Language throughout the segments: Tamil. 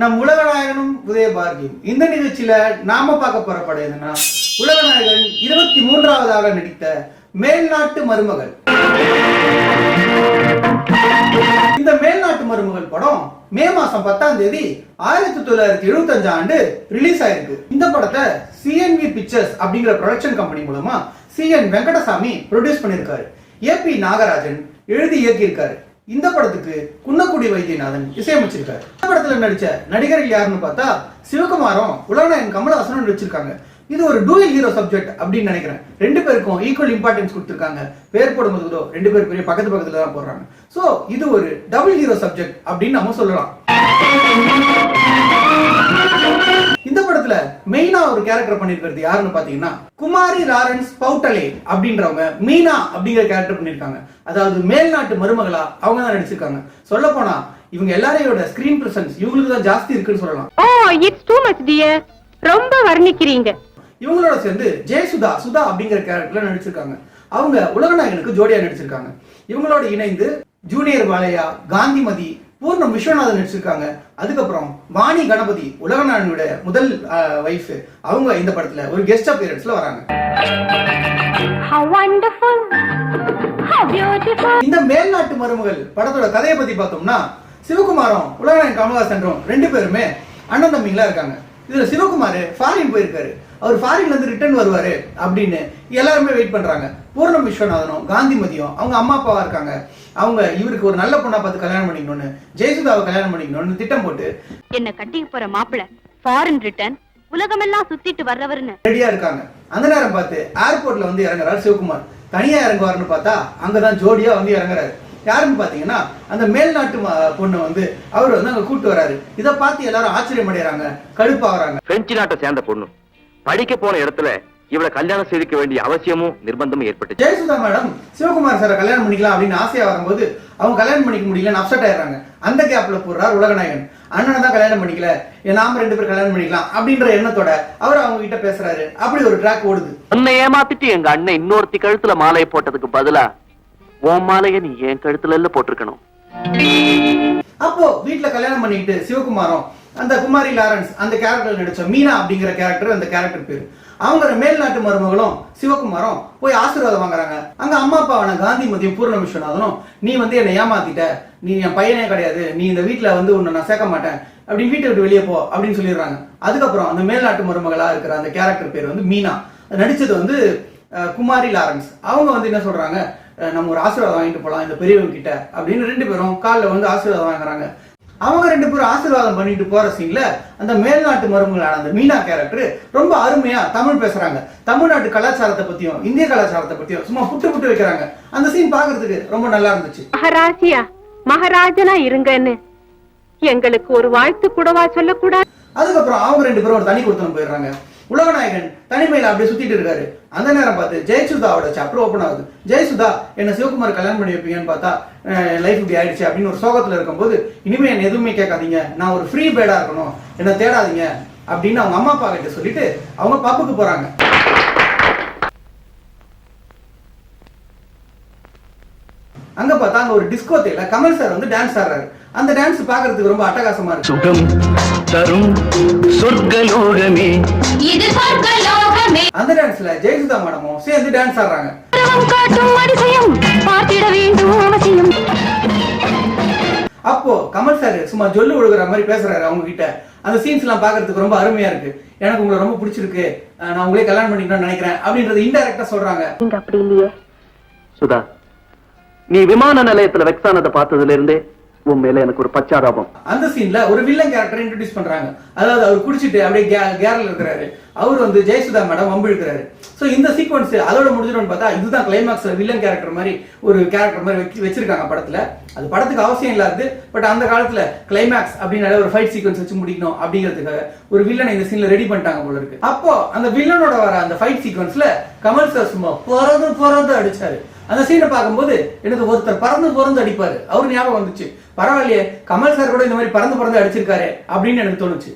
நம் உலகநாயகனும் உதயபாரதியும். இந்த நிகழ்ச்சியில நாம பார்க்க போற படம் என்னன்னா உலகநாயகன் இருபத்தி மூன்றாவதாக நடித்த மேல்நாட்டு மருமகள். இந்த மேல்நாட்டு மருமகள் படம் மே மாசம் பத்தாம் தேதி ஆயிரத்தி தொள்ளாயிரத்தி எழுபத்தஞ்சு ஆண்டு ரிலீஸ் ஆயிருக்கு. இந்த படத்தை சிஎன்வி பிக்சர்ஸ் அப்படிங்கிற ப்ரொடக்ஷன் கம்பெனி மூலமா சிஎன் வெங்கடசாமி ப்ரொடியூஸ் பண்ணியிருக்காரு. பி நாகராஜன் எழுதி இயக்கியிருக்காரு. இந்த படத்துக்கு குன்னக்குடி வைத்தியநாதன் இசையமைச்சிருக்காரு. இந்த படத்துல நடிச்ச நடிகர்கள் யாருன்னு பார்த்தா சிவகுமாரும் உலகநாயகன் கமலஹாசனும் நடிச்சிருக்காங்க. இது ஒரு டூயல் ஹீரோ சப்ஜெக்ட் அப்படின்னு நினைக்கிறேன். ரெண்டு பேருக்கும் ஈக்குவல் இம்பார்ட்டன்ஸ் கொடுத்துருக்காங்க. பேர் போடும்போது கூட ரெண்டு பேர் பெரிய பக்கத்து பக்கத்துல தான் போடுறாங்க. ஸோ இது ஒரு டபுள் ஹீரோ சப்ஜெக்ட் அப்படின்னு நம்ம சொல்லலாம். இந்த படத்துல மெயினா ஒரு கேரக்டர் பண்ணிருக்கிறது யாருன்னு பாத்தீங்கன்னா குமாரி லாரன்ஸ் பவுட்டலே அப்படின்றவங்க. மீனா அப்படிங்கிற கேரக்டர் பண்ணிருக்காங்க. அதாவது மேல்நாட்டு மருமகளா அவங்க தான் நடிச்சிருக்காங்க. சொல்ல போனா இவங்க எல்லாரையோட ஸ்கிரீன் பிரசன்ஸ் இவங்களுக்கு தான் ஜாஸ்தி இருக்குன்னு சொல்லலாம். Oh it's too much dear ரொம்ப வர்ணிக்கிறீங்க. இவங்களோட சேர்ந்து ஜெயசுதா சுதா அப்படிங்கிற கேரக்டர்ல நடிச்சிருக்காங்க. அவங்க உலகநாயகனுக்கு ஜோடியா நடிச்சிருக்காங்க. இவங்களோட இணைந்து ஜூனியர் பாலையா காந்திமதி பூர்ணம் விஸ்வநாதன் நடிச்சிருக்காங்க. அதுக்கப்புறம் வாணி கணபதி உலகநாயகனோட முதல் வைஃப் அவங்க இந்த படத்துல ஒரு கெஸ்ட் அப்பியரன்ஸ்ல வராங்க. இந்த மேல்நாட்டு மருமகள் படத்தோட கதையை பத்தி பார்த்தோம்னா சிவகுமாரும் உலகநாயகன் கமலஹாசன்றும் ரெண்டு பேருமே அண்ணன் தம்பிங்களா இருக்காங்க. இதுல சிவகுமார் ஃபாரின் போயிருக்காரு. அவர் ஃபாரின்ல இருந்து ரிட்டர்ன் வருவாரு அப்படின்னு எல்லாருமே வெயிட் பண்றாங்க. பூர்ணம் விஸ்வநாதனும் காந்திமதியும் அவங்க அம்மா அப்பாவா இருக்காங்க. அவங்க இவருக்கு ஒரு நல்ல பொண்ணா பார்த்து கல்யாணம் பண்ணிக்கணும்னு ஜெயசுதாவை கல்யாணம் பண்ணிக்கணும்னு திட்டம் போட்டு என்ன கட்டிக்க போற மாப்பிள ஃபாரின் ரிட்டர்ன் உலகமெல்லாம் சுத்திட்டு வர்றவர்னு. ரெடியா இருக்காங்க. அந்த நேரம் பார்த்து ஏர்போர்ட்ல வந்து இறங்குறாரு சிவகுமார். தனியா இறங்குவாருன்னு பார்த்தா அங்கதான் ஜோடியா வந்து இறங்குறாரு. யாருன்னு பாத்தீங்கன்னா அந்த மேல்நாட்டு பொண்ணு வந்து அவர் வந்து அங்க கூட்டு வராரு இதை பார்த்து எல்லாரும் ஆச்சரியம் அடைறாங்க கடுப்பாகிறாங்க. பிரெஞ்சு நாட்டை சேர்ந்த பொண்ணு. படிக்க போன இடத்துல இவளை கல்யாணம் செய்திக்க வேண்டிய அவசியமும் நிர்பந்தமும் ஏற்பட்டுச்சு. ஜெயசுதா மேடம் சிவகுமார் சாரை கல்யாணம் பண்ணிக்கலாம் அப்படின்னு ஆசையா வரும்போது அவங்க கல்யாணம் பண்ணிக்க முடியலன்னு அப்செட் ஆயிடுறாங்க. அந்த கேப்ல போடுறார் உலகநாயகன். அண்ணனை தான் கல்யாணம் பண்ணிக்கல. நாம ரெண்டு பேரும் கல்யாணம் பண்ணிக்கலாம் அப்படின்ற எண்ணத்தோட அவர் அவங்க கிட்ட பேசுறாரு. அப்படி ஒரு ட்ராக் ஓடுது. உன்னை ஏமாத்திட்டு எங்க அண்ணன் இன்னொருத்தி கழுத்துல மாலையை போட்டதுக்கு பதிலா உன் மாலையை நீ என் கழுத்துல இல்ல போட்டிருக்கணும். அப்போ வீட்ல கல்யாணம் பண்ணிக்கிட்டு சிவகுமாரும் அந்த குமாரி லாரன்ஸ் அந்த கேரக்டர் நடிச்ச மீனா அப்படிங்கிற கேரக்டர் அந்த கேரக்டர் பேர். அவங்க மேல்நாட்டு மருமகளும் சிவகுமாரும் போய் ஆசீர்வாதம் வாங்குறாங்க. அங்க அம்மா அப்பாவான காந்திமதியும் பூர்ண விஸ்வநாதனும் நீ வந்து என்னை ஏமாத்திட்ட. நீ என் பையனே கிடையாது. நீ இந்த வீட்டுல வந்து உன்னை நான் சேர்க்க மாட்டேன். அப்படி வீட்டை விட்டு வெளியே போ. அப்படின்னு சொல்லிடுறாங்க. அதுக்கப்புறம் அந்த மேல்நாட்டு மருமகளா இருக்கிற அந்த கேரக்டர் பேர் வந்து மீனா. நடிச்சது வந்து குமாரி லாரன்ஸ். அவங்க வந்து என்ன சொல்றாங்க? நம்ம ஒரு ஆசீர்வாதம் வாங்கிட்டு போலாம் இந்த பெரியவங்க கிட்ட. அப்படின்னு ரெண்டு பேரும் காலில் வந்து ஆசீர்வாதம் வாங்குறாங்க. அவங்க ரெண்டு பேரும் ஆசீர்வாதம் பண்ணிட்டு போற சீன்ல அந்த மேல்நாட்டு மருமகளான அந்த மீனா கேரக்டர் ரொம்ப அருமையா தமிழ் பேசுறாங்க. தமிழ்நாட்டு கலாச்சாரத்தை பத்தியும் இந்திய கலாச்சாரத்தை பத்தியும் சும்மா புட்டு புட்டு வைக்கிறாங்க. அந்த சீன் பாக்குறதுக்கு ரொம்ப நல்லா இருந்துச்சு. மகாராஜியா மகாராஜனா இருங்கன்னு. எங்களுக்கு ஒரு வாழ்த்து கூடவா சொல்லக்கூடாது? அதுக்கப்புறம் அவங்க ரெண்டு பேரும் ஒரு தனி கொடுத்தனம் போயிடுறாங்க. உலகநாயகன் தனிமையில் அப்படியே சுத்திட்டு இருக்காரு. அந்த நேரம் பார்த்து ஜெயசுதாவோட சாப்டர் ஓப்பன் ஆகுது. ஜெயசுதா என்ன சிவகுமார் கல்யாணம் பண்ணி வைப்பீங்கன்னு பார்த்தா லைஃப் இப்படி ஆயிடுச்சு அப்படின்னு ஒரு சோகத்தில் இருக்கும்போது இனிமே என்ன எதுவுமே கேட்காதீங்க. நான் ஒரு ஃப்ரீ பேடா இருக்கணும். என்ன தேடாதீங்க. அப்படின்னு அவங்க அம்மா அப்பா கிட்ட சொல்லிட்டு அவங்க பப்புக்கு போறாங்க. அங்க பார்த்தா அங்க ஒரு டிஸ்கோ தேல கமல் சார் வந்து டான்ஸ் ஆடுறாரு. அந்த டான்ஸ் பாக்குறதுக்கு ரொம்ப அட்டகாசமா இருக்கு. சுகம் தரும் சொர்க்கலோகமே. இது சொர்க்கலோகமே. அந்த டான்ஸ்ல ஜெயசுதா மேடமும் சேர்ந்து டான்ஸ் ஆடுறாங்க. உலகம் காட்டும் அதிசயம். பார்த்திட வேண்டும் அவசியம். அப்போ கமல் சார் சும்மா ஜொல்லு ஒழுகுற மாதிரி பேசுறாரு அவங்க கிட்ட அந்த சீன்ஸ் எல்லாம் பாக்குறதுக்கு ரொம்ப அருமையா இருக்கு. எனக்கு உங்களை ரொம்ப பிடிச்சிருக்கு. நான் உங்களே கல்யாணம் பண்ணிக்கணும்னு நினைக்கிறேன் அப்படின்றது இன்டைரக்டா சொல்றாங்க. நீங்க அப்படி இல்லையே. சுதா நீ விமான நிலையத்துல வெக்ஸானதை பார்த்ததுல இருந்தே உன் மேல எனக்கு ஒரு பச்சாதாபம். அந்த சீன்ல ஒரு வில்லன் கேரக்டர் இன்ட்ரடியூஸ் பண்றாங்க. அதாவது அவர் குடிச்சிட்டு அப்படியே கேரல இருக்கிறாரு. அவர் வந்து ஜெயசுதா மேடம் வம்பு இழுக்கிறாரு. ஸோ இந்த சீக்வன்ஸ் அதோட முடிஞ்சிடும்னு பார்த்தா இதுதான் கிளைமாக்ஸ் வில்லன் கேரக்டர் மாதிரி ஒரு கேரக்டர் மாதிரி வச்சு வச்சிருக்காங்க படத்தில். அது படத்துக்கு அவசியம் இல்லாது பட் அந்த காலத்தில் கிளைமாக்ஸ் அப்படின்னால ஒரு ஃபைட் சீக்வன்ஸ் வச்சு முடிக்கணும் அப்படிங்கிறதுக்காக ஒரு வில்லனை இந்த சீனில் ரெடி பண்ணிட்டாங்க போல இருக்கு. அப்போ அந்த வில்லனோட வர அந்த ஃபைட் சீக்வன்ஸில் கமல் சார் சும்மா பிறந்து பிறந்து அடிச்சாரு. அந்த சீனை பார்க்கும்போது எனக்கு ஒருத்தர் பறந்து பறந்து அடிப்பாரு. அவர் ஞாபகம் வந்துச்சு. பரவாயில்லையே கமல் சார் கூட இந்த மாதிரி பறந்து பறந்து அடிச்சிருக்காரு அப்படின்னு எனக்கு தோணுச்சு.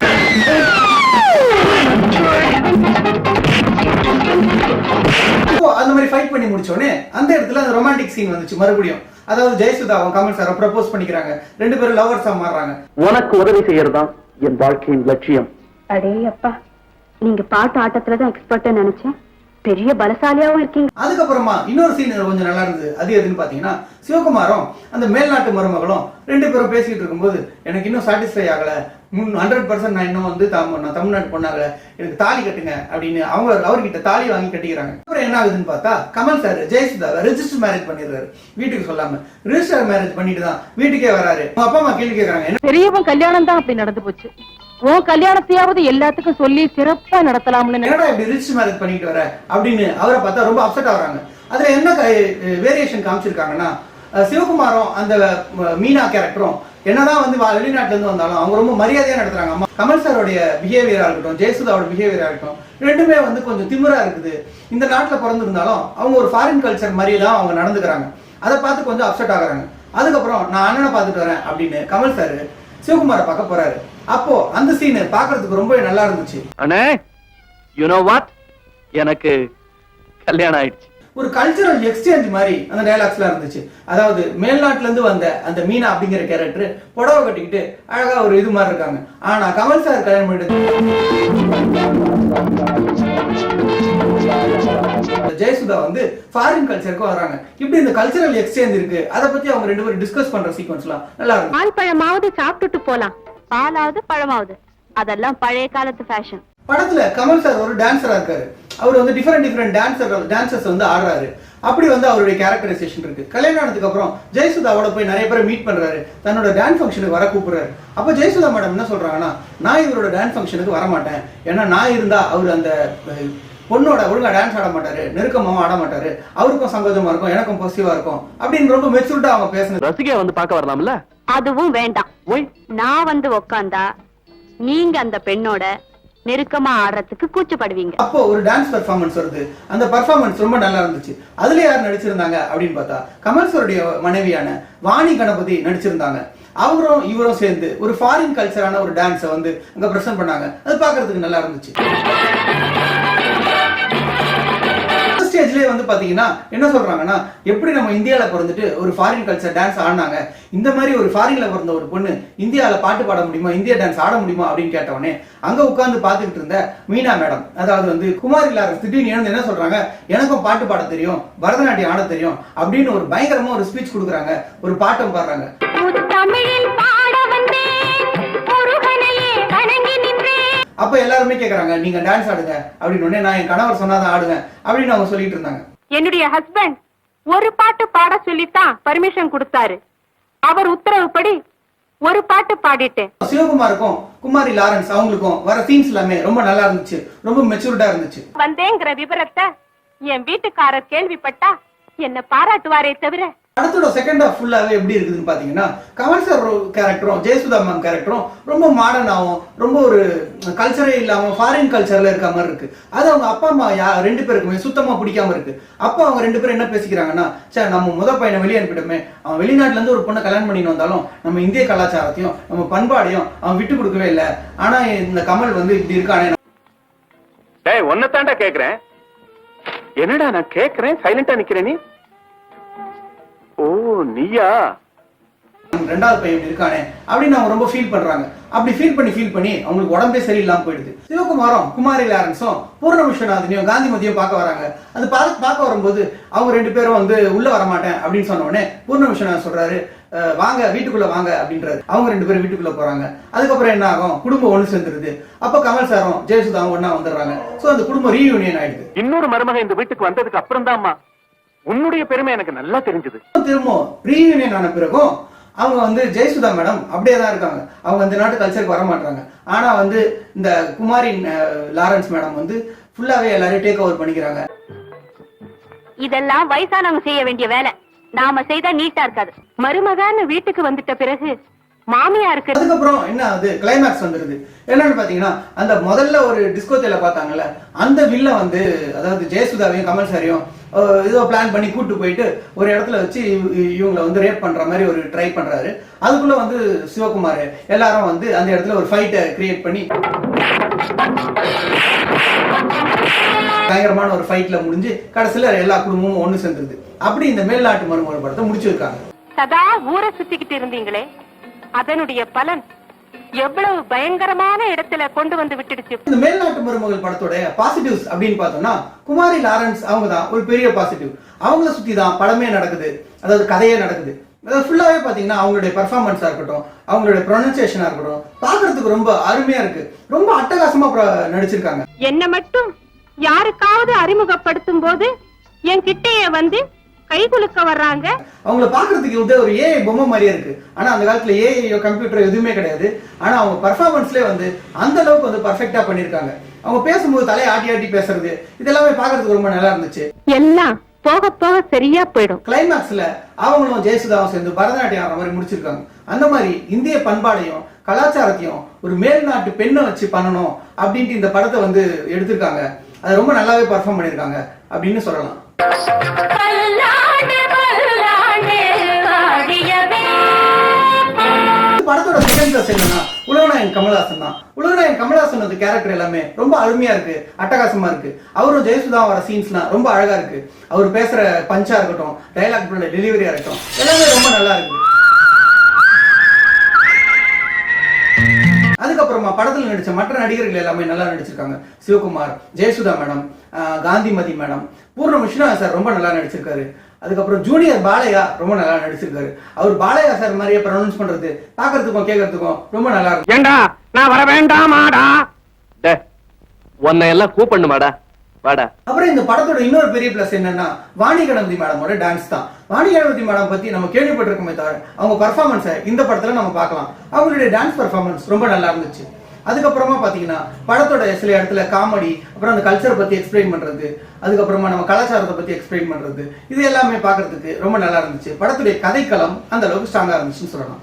அந்த மாதிரி ஃபைட் பண்ணி முடிச்சோடனே அந்த இடத்துல அந்த ரொமான்டிக் சீன் வந்துச்சு மறுபடியும். அதாவது ஜெயசுதாவும் கமல் சாரும் ப்ரப்போஸ் பண்ணிக்கிறாங்க. ரெண்டு பேரும் லவர்ஸா மாறுறாங்க. உனக்கு உதவி செய்யறதுதான் என் வாழ்க்கையின் லட்சியம். அடே அப்பா நீங்க பாட்டு ஆட்டத்துல தான் எக்ஸ்பர்ட் நினைச்சேன். பெரிய பலசாலியாவும் இருக்கீங்க. அதுக்கப்புறமா இன்னொரு சீன் கொஞ்சம் நல்லா இருந்தது. அது எதுன்னு பாத்தீங்கன்னா சிவகுமாரும் அந்த மேல்நாட்டு மருமகளும் ரெண்டு பேரும் பேசிக்கிட்டு இருக்கும்போது எனக்கு இன்னும் சாட்டிஸ்ஃபை ஆகல. ஹண்ட்ரட் பர்சன்ட் நான் இன்னும் வந்து தம்- நான் தமிழ்நாட்டு பொண்ணாகல எனக்கு தாலி கட்டுங்க அப்படின்னு அவங்க அவர்கிட்ட தாலி வாங்கி கட்டிக்கிறாங்க. அப்புறம் என்ன ஆகுதுன்னு பார்த்தா கமல் சார் ஜெயசுதாவை ரெஜிஸ்டர் மேரேஜ் பண்ணிடுறாரு. வீட்டுக்கு சொல்லாம. ரெஜிஸ்டர் மேரேஜ் பண்ணிட்டு தான் வீட்டுக்கே வராரு. அப்பா அம்மா கேள்வி கேட்கறாங்க பெரியவன் கல்யாணம் தான் அப்படி நடந்து போச்சு. உன் கல்யாணத்தையாவது எல்லாத்துக்கும் சொல்லி சிறப்பா நடத்தலாம்னு என்னடா இப்படி ரிஜிஸ்டர் மேரேஜ் பண்ணிட்டு வர? அப்படின்னு அவரை பார்த்தா ரொம்ப அப்செட் ஆகுறாங்க. அதுல என்ன வேரியேஷன் காமிச்சிருக்காங்கன்னா சிவகுமாரும் அந்த மீனா கேரக்டரும் என்னதான் வந்து வா- வெளிநாட்டுல இருந்து வந்தாலும் அவங்க ரொம்ப மரியாதையா நடத்துறாங்க. அம்மா கமல் சாரோடைய பிஹேவியரா இருக்கட்டும் ஜெயசுதாவோட பிஹேவியரா இருக்கட்டும் ரெண்டுமே வந்து கொஞ்சம் திமிரா இருக்குது. இந்த நாட்டுல பிறந்திருந்தாலும் அவங்க ஒரு ஃபாரின் கல்ச்சர் மாதிரி தான் அவங்க நடந்துக்கிறாங்க. அதை பார்த்து கொஞ்சம் அப்செட் ஆகுறாங்க. அதுக்கப்புறம் நான் அண்ணனை பார்த்துட்டு வரேன் அப்படின்னு கமல் சார் சிவகுமாரை பார்க்க போறாரு. அப்போ அந்த சீன் பாக்குறதுக்கு ரொம்ப நல்லா இருந்துச்சு. அண்ணே யூ நோ வாட் எனக்கு கல்யாணம் ஆயிடுச்சு. ஒரு கல்ச்சரல் எக்ஸ்சேஞ்ச் மாதிரி அந்த டைலாக்ஸ்லாம் இருந்துச்சு. அதாவது மேல்நாட்டுல இருந்து வந்த அந்த மீனா அப்படிங்கிற கேரக்டர் புடவை கட்டிக்கிட்டு அழகா ஒரு இது மாதிரி இருக்காங்க. ஆனா கமல் சார் கல்யாணம் பண்ணிட்டு ஜெயசுதா வந்து ஃபாரின் கல்ச்சருக்கு வராங்க. இப்படி இந்த கல்ச்சரல் எக்ஸ்சேஞ்ச் இருக்கு. அதை பத்தி அவங்க ரெண்டு பேரும் டிஸ்கஸ் பண்ற சீக்வன்ஸ்லாம் நல்லா இருந்துச்சு பால் பழமாவது சாப்பிட்டுட்டு போலாம். பாலாவது பழமாவது. அதெல்லாம் பழைய காலத்து ஃபேஷன் படத்துல கமல் சார் ஒரு டான்சரா இருக்காரு. அவர் வந்து டிஃபரெண்ட் டிஃபரெண்ட் டான்சர் டான்சர்ஸ் வந்து ஆடுறாரு. அப்படி வந்து அவருடைய கேரக்டரைசேஷன் இருக்கு. கல்யாணம் ஆனதுக்கு அப்புறம் ஜெயசுதாவோட போய் நிறைய பேரை மீட் பண்றாரு. தன்னோட டான்ஸ் ஃபங்க்ஷனுக்கு வர கூப்பிடுறாரு. அப்ப ஜெயசுதா மேடம் என்ன சொல்றாங்கன்னா நான் இவரோட டான்ஸ் ஃபங்க்ஷனுக்கு வர மாட்டேன் ஏன்னா நான் இருந்தா அவர் அந்த பொண்ணோட ஒழுங்கா டான்ஸ் ஆட மாட்டாரு. நெருக்கமாவும் ஆட மாட்டாரு. அவருக்கும் சங்கோஜமா இருக்கும் எனக்கும் பாசிட்டிவா இருக்கும். அப்படின்னு ரொம்ப மெச்சூர்டா அவங்க பேசுனது ரசிகை வந்து பார்க்க வரலாம்ல? அதுவும் வேண்டாம். நான் வந்து உக்காந்தா நீங்க அந்த பெண்ணோட நெருக்கமா ஆடுறதுக்கு கூச்சப்படுவீங்க. அப்போ ஒரு டான்ஸ் பெர்ஃபார்மன்ஸ் வருது. அந்த பெர்ஃபார்மன்ஸ் ரொம்ப நல்லா இருந்துச்சு. அதுல யார் நடிச்சிருந்தாங்க அப்படின்னு பார்த்தா கமல் சாருடைய மனைவியான வாணி கணபதி நடிச்சிருந்தாங்க. அவரும் இவரும் சேர்ந்து ஒரு ஃபாரின் கல்ச்சரான ஒரு டான்ஸை வந்து அங்க பிரசன்ட் பண்ணாங்க. அது பாக்குறதுக்கு நல்லா இருந்துச்சு. ஸ்டேஜ்லேயே வந்து பார்த்தீங்கன்னா என்ன சொல்றாங்கன்னா எப்படி நம்ம இந்தியாவில் பிறந்துட்டு ஒரு ஃபாரின் கல்ச்சர் டான்ஸ் ஆடினாங்க? இந்த மாதிரி ஒரு ஃபாரின்ல பிறந்த ஒரு பொண்ணு இந்தியாவில் பாட்டு பாட முடியுமா? இந்தியா டான்ஸ் ஆட முடியுமா? அப்படின்னு கேட்டவொடனே அங்கே உட்கார்ந்து பார்த்துக்கிட்டு இருந்த மீனா மேடம் அதாவது வந்து குமாரி லாரன்ஸ் திடீர்னு எழுந்து என்ன சொல்றாங்க? எனக்கும் பாட்டு பாட தெரியும் பரதநாட்டியம் ஆட தெரியும் அப்படின்னு ஒரு பயங்கரமா ஒரு ஸ்பீச் கொடுக்குறாங்க ஒரு பாட்டம் பாடுறாங்க. தமிழில் பாட அப்ப எல்லாருமே கேக்குறாங்க நீங்க டான்ஸ் ஆடுங்க. அப்படின்னு உடனே நான் என் கணவர் சொன்னாதான் ஆடுவேன் அப்படின்னு அவங்க சொல்லிட்டு இருந்தாங்க. என்னுடைய ஹஸ்பண்ட் ஒரு பாட்டு பாட சொல்லித்தான் பர்மிஷன் கொடுத்தாரு. அவர் உத்தரவுப்படி ஒரு பாட்டு பாடிட்டேன். சிவகுமாருக்கும் குமாரி லாரன்ஸ் அவங்களுக்கும் வர சீன்ஸ் எல்லாமே ரொம்ப நல்லா இருந்துச்சு. ரொம்ப மெச்சூர்டா இருந்துச்சு. வந்தேங்கிற விவரத்தை என் வீட்டுக்காரர் கேள்விப்பட்டா என்ன பாராட்டுவாரே தவிர படத்தோட செகண்ட் ஹாஃப் ஃபுல்லாகவே எப்படி இருக்குதுன்னு பார்த்தீங்கன்னா கமல் சார் கேரக்டரும் ஜெயசுதா மேம் கேரக்டரும் ரொம்ப மாடர்னாவும் ரொம்ப ஒரு கல்ச்சரே இல்லாமல் ஃபாரின் கல்ச்சரில் இருக்க மாதிரி இருக்கு. அது அவங்க அப்பா அம்மா யா ரெண்டு பேருக்குமே சுத்தமாக பிடிக்காம இருக்கு. அப்போ அவங்க ரெண்டு பேரும் என்ன பேசிக்கிறாங்கன்னா சே நம்ம முத பையனை வெளியே அனுப்பிட்டோமே. அவன் வெளிநாட்டிலேருந்து ஒரு பொண்ணை கல்யாணம் பண்ணிட்டு வந்தாலும் நம்ம இந்திய கலாச்சாரத்தையும் நம்ம பண்பாடையும் அவன் விட்டு கொடுக்கவே இல்லை. ஆனால் இந்த கமல் வந்து இப்படி இருக்கானே. டேய் ஒன்னதாண்டா கேட்குறேன் என்னடா நான் கேட்குறேன் சைலண்டா நிற்கிறேன் நீ? நீயா? ரெண்டாவது பையன் இருக்கானே அப்படின்னு அவங்க ரொம்ப ஃபீல் பண்றாங்க. அப்படி ஃபீல் பண்ணி ஃபீல் பண்ணி அவங்களுக்கு உடம்பே சரியில்லாம போயிடுது. சிவகுமாரும் குமாரி லாரன்ஸும் பூர்ண விஸ்வநாதனையும் காந்திமதியும் பார்க்க வராங்க. அது பார்க்க பார்க்க வரும்போது அவங்க ரெண்டு பேரும் வந்து உள்ள வர மாட்டேன் அப்படின்னு சொன்ன உடனே பூர்ண விஸ்வநாதன் சொல்றாரு "அஹ், வாங்க வீட்டுக்குள்ள வாங்க அப்படின்றாரு. அவங்க ரெண்டு பேரும் வீட்டுக்குள்ள போறாங்க. அதுக்கப்புறம் என்ன ஆகும்? குடும்பம் ஒண்ணு சேர்ந்துருது. அப்ப கமல் சாரும் ஜெயசுதாவும் ஒண்ணா வந்துடுறாங்க. சோ அந்த குடும்பம் ரீயூனியன் ஆயிடுது. இன்னொரு மருமக இந்த வீட்டுக்கு வந்ததுக்கு அப்புறம் தான்மா உன்னுடைய பெருமை எனக்கு நல்லா தெரிஞ்சது. திரும்ப ரீயூனியன் ஆன பிறகும் அவங்க வந்து ஜெயசுதா மேடம் அப்படியே தான் இருக்காங்க. அவங்க இந்த நாட்டு கல்ச்சருக்கு வர மாட்டாங்க ஆனா வந்து இந்த குமாரி லாரன்ஸ் மேடம் வந்து ஃபுல்லாவே எல்லாரையும் டேக் ஓவர் பண்ணிக்கிறாங்க. இதெல்லாம் வயசானவங்க செய்ய வேண்டிய வேலை. நாம செய்தா நீட்டா இருக்காது. மருமகான்னு வீட்டுக்கு வந்துட்ட பிறகு மாமியாருக்கு அதுக்கப்புறம் என்ன ஆகுது? கிளைமேக்ஸ் வந்துருது. என்னன்னு பாத்தீங்கன்னா அந்த முதல்ல ஒரு டிஸ்கோத்தில பார்த்தாங்கல்ல அந்த வில்ல வந்து அதாவது ஜெயசுதாவையும் கமல் சாரையும் ஏதோ பிளான் பண்ணி கூட்டு போயிட்டு ஒரு இடத்துல வச்சு இவங்களை வந்து ரேப் பண்ற மாதிரி ஒரு ட்ரை பண்றாரு. அதுக்குள்ள வந்து சிவகுமார் எல்லாரும் வந்து அந்த இடத்துல ஒரு ஃபைட்டை கிரியேட் பண்ணி பயங்கரமான ஒரு ஃபைட்ல முடிஞ்சு கடைசியில எல்லா குடும்பமும் ஒண்ணு சேர்ந்துருது. அப்படி இந்த மேல்நாட்டு மருமகள் படத்தை முடிச்சிருக்காங்க. சதா ஊரை சுத்திக்கிட்டு இருந்தீங்களே? அதனுடைய பலன் எவ்வளவு பயங்கரமான இடத்துல கொண்டு வந்து விட்டுடுச்சு. இந்த மேல்நாட்டு மருமகள் படத்தோட பாசிட்டிவ்ஸ் அப்படின்னு பார்த்தோம்னா குமாரி லாரன்ஸ் அவங்க தான் ஒரு பெரிய பாசிட்டிவ் அவங்கள சுத்தி தான் படமே நடக்குது. அதாவது கதையே நடக்குது. அதாவது ஃபுல்லாவே பாத்தீங்கன்னா அவங்களுடைய பெர்ஃபார்மன்ஸா இருக்கட்டும் அவங்களுடைய ப்ரொனன்சியேஷனா இருக்கட்டும் பார்க்கிறதுக்கு ரொம்ப அருமையா இருக்கு. ரொம்ப அட்டகாசமா நடிச்சிருக்காங்க. என்ன மட்டும் யாருக்காவது அறிமுகப்படுத்தும் போது என் கிட்டேயே வந்து கை குலுக்க வர்றாங்க. அவங்கள பார்க்கிறதுக்கு வந்து ஒரு ஏஐ பொம்மை மாதிரியே இருக்கு. ஆனா அந்த காலத்துல ஏஐ கம்ப்யூட்டர் எதுவுமே கிடையாது. ஆனா அவங்க பர்ஃபார்மன்ஸ்லேயே வந்து அந்த அளவுக்கு வந்து பர்ஃபெக்டா பண்ணியிருக்காங்க. அவங்க பேசும்போது தலையை ஆட்டி ஆட்டி பேசுறது இதெல்லாமே பார்க்கிறதுக்கு ரொம்ப நல்லா இருந்துச்சு. எல்லாம் போக போக சரியா போயிடும். கிளைமேக்ஸ்ல அவங்களும் ஜெயசுதாவும் சேர்ந்து பரதநாட்டியம் ஆடுற மாதிரி முடிச்சிருக்காங்க. அந்த மாதிரி இந்திய பண்பாடையும் கலாச்சாரத்தையும் ஒரு மேல்நாட்டு பெண்ணை வச்சு பண்ணணும் அப்படின்ட்டு இந்த படத்தை வந்து எடுத்திருக்காங்க. அது ரொம்ப நல்லாவே பர்ஃபார்ம் பண்ணியிருக்காங்க அப்படின்னு சொல்லலாம். படத்தோட செகண்ட் ப்ளஸ் என்னன்னா உலகநாயகன் கமல்ஹாசன் தான். உலகநாயகன் கமல்ஹாசன் கேரக்டர் எல்லாமே ரொம்ப அருமையா இருக்கு அட்டகாசமா இருக்கு. அவரும் ஜெயசுதா வர சீன்ஸ்லாம் ரொம்ப அழகா இருக்கு. அவர் பேசுற பஞ்சா இருக்கட்டும் டைலாக் டெலிவரியா இருக்கட்டும் எல்லாமே ரொம்ப நல்லா இருக்கு. அதுக்கப்புறமா படத்தில் நடிச்ச மற்ற நடிகர்கள் எல்லாமே நல்லா நடிச்சிருக்காங்க. சிவகுமார் ஜெயசுதா மேடம் ஆஹ் காந்திமதி மேடம் பூர்ண விஸ்வநாத் சார் ரொம்ப நல்லா நடிச்சிருக்காரு. அதுக்கப்புறம் ஜூனியர் பாலையா ரொம்ப நல்லா நடிச்சிருக்காரு. அவர் பாலையா சார் மாதிரியே ப்ரொனவுன்ஸ் பண்றது பார்க்கறதுக்கும் கேட்கறதுக்கும் ரொம்ப நல்லா இருக்கும். ஏண்டா? நான் வர வேண்டாமாடா? உன்னை எல்லாம் கூப்பிடணுமாடா? வாடா. அப்புறம் இந்த படத்தோட இன்னொரு பெரிய பிளஸ் என்னன்னா வாணி கணபதி மேடமோட டான்ஸ் தான். வாணி கணபதி மேடம் பத்தி நம்ம கேள்விப்பட்டிருக்கோமே தவிர அவங்க பர்ஃபார்மன்ஸை இந்த படத்துல நம்ம பார்க்கலாம். அவங்களுடைய டான்ஸ் பர்ஃபார்மன்ஸ் ரொம்ப நல்லா இருந்துச்சு. அதுக்கப்புறமா பார்த்தீங்கன்னா படத்தோட சில இடத்துல காமெடி அப்புறம் அந்த கல்ச்சரை பற்றி எக்ஸ்பிளைன் பண்ணுறது அதுக்கப்புறமா நம்ம கலாச்சாரத்தை பற்றி எக்ஸ்பிளைன் பண்ணுறது இது எல்லாமே பார்க்குறதுக்கு ரொம்ப நல்லா இருந்துச்சு. படத்துடைய கதைக்களம் அந்த அளவுக்கு ஸ்ட்ராங்காக இருந்துச்சுன்னு சொல்லலாம்.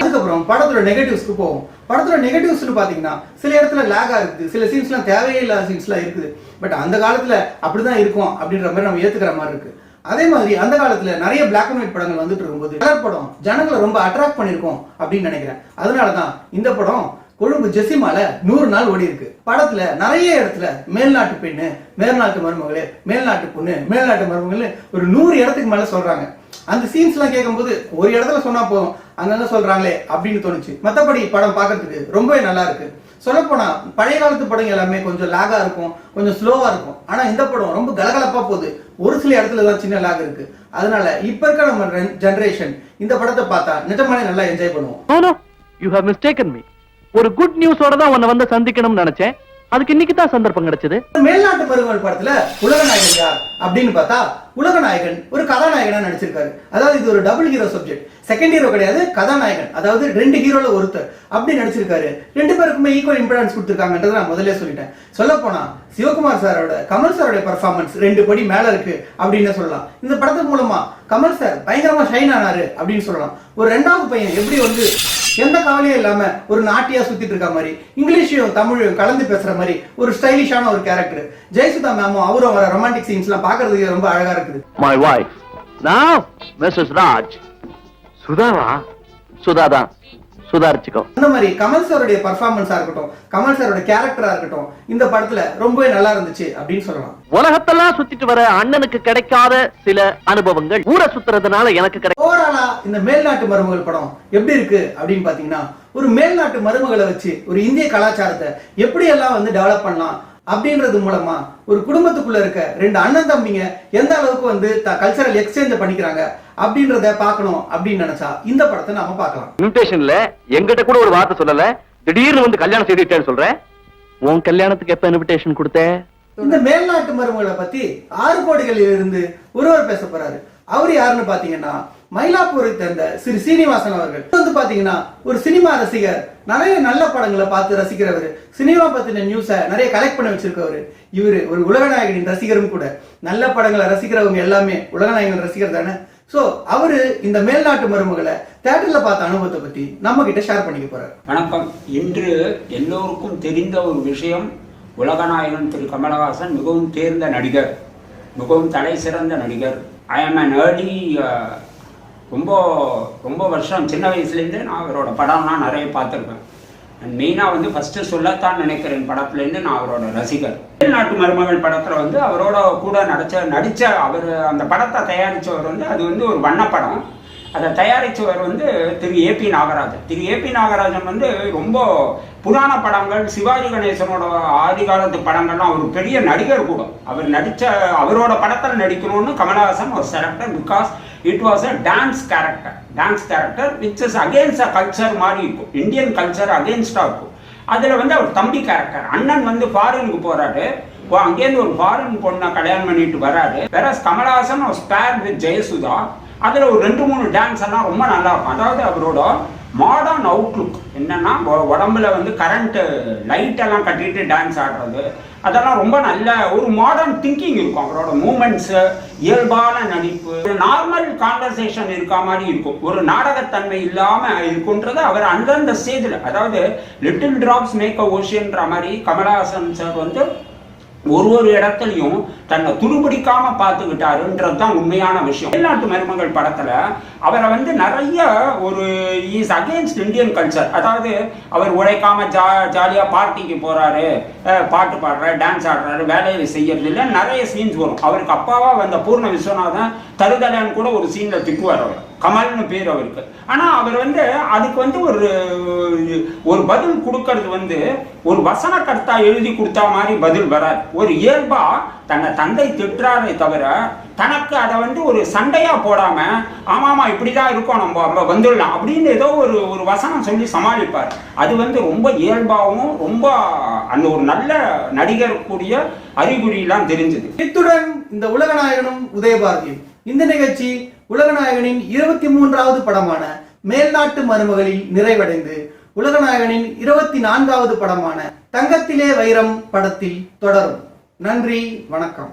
அதுக்கப்புறம் படத்தோட நெகட்டிவ்ஸ்க்கு போவோம். படத்தோட நெகட்டிவ்ஸ்னு பாத்தீங்கன்னா சில இடத்துல லேகா இருக்குது. சில சீன்ஸ்லாம் தேவையே இல்லாத சீன்ஸ்லாம் இருக்குது. பட் அந்த காலத்துல அப்படிதான் இருக்கும் அப்படின்ற மாதிரி நம்ம ஏத்துக்கிற மாதிரி இருக்கு. அதே மாதிரி அந்த காலத்துல நிறைய பிளாக் அண்ட் ஒயிட் படங்கள் வந்துட்டு இருக்கும்போது கலர் படம் ஜனங்களை ரொம்ப அட்ராக்ட் பண்ணிருக்கோம் அப்படின்னு நினைக்கிறேன். அதனாலதான் இந்த படம் கொழும்பு ஜெசிமால நூறு நாள் ஓடி இருக்கு. படத்துல நிறைய இடத்துல மேல்நாட்டு பெண்ணு மேல்நாட்டு மருமகளே மேல்நாட்டு பொண்ணு மேல்நாட்டு மருமகள் ஒரு நூறு இடத்துக்கு மேல சொல்றாங்க. அந்த சீன்ஸ் எல்லாம் கேட்கும்போது ஒரு இடத்துல சொன்னா போதும். அங்கங்க சொல்றாங்களே அப்படின்னு தோணுச்சு. மத்தபடி படம் பாக்குறதுக்கு ரொம்பவே நல்லா இருக்கு. சொல்லப்போனா பழைய காலத்து படம் எல்லாமே கொஞ்சம் லாகா இருக்கும் கொஞ்சம் ஸ்லோவா இருக்கும். ஆனா இந்த படம் ரொம்ப கலகலப்பா போகுது. ஒரு சில இடத்துல தான் சின்ன லாக் இருக்கு. அதனால இப்ப இருக்க நம்ம ஜெனரேஷன் இந்த படத்தை பார்த்தா நிஜமாலே நல்லா என்ஜாய் பண்ணுவோம். யூ ஹவ் மிஸ்டேக்கன் மீ ஒரு குட் நியூஸோட தான் உன்னை வந்து சந்திக்கணும்னு நினைச்சேன். அதுக்கு இன்னைக்கு தான் சந்தர்ப்பம் கிடைச்சது. மேல்நாட்டு பருவங்கள் படத்துல உலகநாயகன் யார் அப்படின்னு பார்த்தா உலகநாயகன் ஒரு கதாநாயகனா நடிச்சிருக்காரு. அதாவது இது ஒரு double hero subject second hero கிடையாது கதாநாயகன். அதாவது ரெண்டு ஹீரோல ஒருத்தர் அப்படி நடிச்சிருக்காரு. ரெண்டு பேருக்குமே ஈக்குவல் இம்பார்ட்டன்ஸ் கொடுத்துருக்காங்கன்றத நான் முதல்ல சொல்லிட்டேன். சொல்ல போனா சிவகுமார் சாரோட கமல் சாரோட பர்ஃபார்மன்ஸ் ரெண்டு படி மேல இருக்கு அப்படின்னு சொல்லலாம். இந்த படத்து மூலமா கமல் சார் பயங்கரமா ஷைன் ஆனாரு அப்படின்னு சொல்லலாம். ஒரு ரெண்டாவது பையன் எப்படி வந்து எந்த கவலையும் இல்லாம ஒரு நாட்டியா சுத்திட்டு இருக்க மாதிரி இங்கிலீஷையும் தமிழையும் கலந்து பேசுற மாதிரி ஒரு ஸ்டைலிஷான ஒரு கேரக்டர் ஜெயசுதா மேமும் அவரும் வர ரொமான்டிக் சீன்ஸ் எல்லாம் பாக்குறதுக்கு ரொம்ப அழகா இருக்குது. மை வைஃப் நான் மிஸ்ஸஸ் ராஜ் சுதாவா? சுதாதான். சுதாரிச்சுக்கோ. அந்த மாதிரி கமல் சாருடைய பர்ஃபார்மன்ஸா இருக்கட்டும் கமல் சாரோட கேரக்டரா இருக்கட்டும் இந்த படத்துல ரொம்பவே நல்லா இருந்துச்சு அப்படின்னு சொல்லலாம். உலகத்தெல்லாம் சுத்திட்டு வர அண்ணனுக்கு கிடைக்காத சில அனுபவங்கள். ஊரை சுத்துறதுனால எனக்கு கிடை ஓவராலா இந்த மேல்நாட்டு மருமகள் படம் எப்படி இருக்கு அப்படின்னு பாத்தீங்கன்னா ஒரு மேல்நாட்டு மருமகளை வச்சு ஒரு இந்திய கலாச்சாரத்தை எப்படி எல்லாம் வந்து டெவலப் பண்ணலாம் அப்படின்றது மூலமா ஒரு குடும்பத்துக்குள்ள இருக்க ரெண்டு அண்ணன் தம்பிங்க எந்த அளவுக்கு வந்து கல்ச்சரல் எக்ஸ்சேஞ்ச் பண்ணிக்கிறாங்க அப்படின்றத பார்க்கணும் அப்படின்னு நினைச்சா இந்த படத்தை நாம பார்க்கலாம். இன்விடேஷன்ல எங்கிட்ட கூட ஒரு வார்த்தை சொல்லல. திடீர்னு வந்து கல்யாணம் செய்துட்டேன்னு சொல்றேன். உன் கல்யாணத்துக்கு எப்ப இன்விடேஷன் கொடுத்த? இந்த மேல்நாட்டு மருமகளை பத்தி ஆறு கோடிகளில் இருந்து ஒருவர் பேச போறாரு. அவர் யாருன்னு பாத்தீங்கன்னா மயிலாப்பூரை சேர்ந்த சிறு சீனிவாசன் அவர்கள். வந்து பாத்தீங்கன்னா ஒரு சினிமா ரசிகர். நிறைய நல்ல படங்களை பார்த்து ரசிக்கிறவர். சினிமா பத்தின நியூஸ நிறைய கலெக்ட் பண்ணி வச்சிருக்கவர். இவரு ஒரு உலகநாயகனின் ரசிகரும் கூட. நல்ல படங்களை ரசிக்கிறவங்க எல்லாமே உலகநாயகன் ரசிகர் தானே? சோ அவரு இந்த மேல்நாட்டு மருமகளை தேட்டர்ல பார்த்த அனுபவத்தை பத்தி நம்ம கிட்ட ஷேர் பண்ணிக்க போறாரு. வணக்கம். இன்று எல்லோருக்கும் தெரிந்த ஒரு விஷயம் உலகநாயகன் திரு கமலஹாசன் மிகவும் தேர்ந்த நடிகர் மிகவும் தலை சிறந்த நடிகர். ஐ ஆம் அன் ஏர்லி ரொம்ப ரொம்ப வருஷம் சின்ன வயசுலேருந்தே நான் அவரோட படம்லாம் நிறைய பார்த்துருப்பேன். மெயினாக வந்து ஃபஸ்ட்டு சொல்லத்தான் நினைக்கிறேன் படத்துலேருந்து நான் அவரோட ரசிகர். வெளிநாட்டு மருமகள் படத்தில் வந்து அவரோட கூட நடித்த நடித்த அவர் அந்த படத்தை தயாரித்தவர் வந்து அது வந்து ஒரு வண்ணப்படம் அதை தயாரித்தவர் வந்து திரு ஏபி நாகராஜன். திரு ஏபி நாகராஜன் வந்து ரொம்ப புராண படங்கள் சிவாஜி கணேசனோட ஆதிகாலத்து படங்கள்லாம் ஒரு பெரிய நடிகர் கூட. அவர் நடித்த அவரோட படத்தில் நடிக்கணும்னு கமலஹாசன் ஒரு selector because it was a dance character dance character which is against a culture மாதிரி இருக்கும். இந்தியன் கல்ச்சர் அகேன்ஸ்டாக இருக்கும். அதில் வந்து அவர் தம்பி கேரக்டர் அண்ணன் வந்து ஃபாரினுக்கு போகிறாரு இப்போ அங்கேருந்து ஒரு ஃபாரின் பொண்ணை கல்யாணம் பண்ணிட்டு வராரு. வேற கமலஹாசன் ஒரு ஸ்பேர் வித் ஜெயசுதா. அதில் ஒரு ரெண்டு மூணு டான்ஸ் எல்லாம் ரொம்ப நல்லா இருக்கும். அதாவது அவரோட மாடர்ன் அவுட்லுக் என்னன்னா உடம்புல வந்து கரண்ட் லைட் எல்லாம் கட்டிட்டு டான்ஸ் ஆடுறது. அதெல்லாம் ரொம்ப நல்ல ஒரு மாடர்ன் திங்கிங் இருக்கும் அவரோட மூமெண்ட்ஸு இயல்பான நடிப்பு. நார்மல் கான்வர்சேஷன் இருக்க மாதிரி இருக்கும். ஒரு நாடகத்தன்மை இல்லாமல் இருக்குன்றது அவர் அந்தந்த ஸ்டேஜில் அதாவது லிட்டில் டிராப்ஸ் மேக் அ ஓஷியன்ற மாதிரி கமலஹாசன் சார் வந்து ஒரு ஒரு இடத்துலையும் தன்னை துருபிடிக்காம பார்த்துக்கிட்டாருன்றது தான் உண்மையான விஷயம். வெளிநாட்டு மருமகள் படத்துல அவரை வந்து நிறைய ஒரு இஸ் அகேன்ஸ்ட் இந்தியன் கல்ச்சர் அதாவது அவர் உழைக்காம ஜா ஜாலியா பார்ட்டிக்கு போறாரு பாட்டு பாடுறாரு டான்ஸ் ஆடுறாரு வேலையை செய்யறது இல்லை நிறைய சீன்ஸ் வரும். அவருக்கு அப்பாவா வந்த பூர்ண விஸ்வநாதன் தருதலன்னு கூட ஒரு சீன்ல திட்டுவார் அவர். கமல்னு பேர் அவருக்கு. ஆனா அவர் வந்து அதுக்கு வந்து ஒரு ஒரு பதில் கொடுக்கறது வந்து ஒரு வசனக்கர்த்தா எழுதி கொடுத்தா மாதிரி பதில் வராது. ஒரு இயல்பா தன்னை தந்தை திட்டுறாரே தவிர தனக்கு அதை வந்து ஒரு சண்டையா போடாம ஆமாமா இப்படிதான் இருக்கோம் நம்ம நம்ம வந்துடலாம் அப்படின்னு ஏதோ ஒரு ஒரு வசனம் சொல்லி சமாளிப்பார். அது வந்து ரொம்ப இயல்பாகவும் ரொம்ப அந்த ஒரு நல்ல நடிகர் கூடிய அறிகுறியெல்லாம் தெரிஞ்சுது. இத்துடன் இந்த உலகநாயகனும் உதயபாரதியும் இந்த நிகழ்ச்சி உலகநாயகனின் இருபத்தி மூன்றாவது படமான மேல்நாட்டு மருமகளில் நிறைவடைந்து உலகநாயகனின் இருபத்தி நான்காவது படமான தங்கத்திலே வைரம் படத்தில் தொடரும். நன்றி வணக்கம்.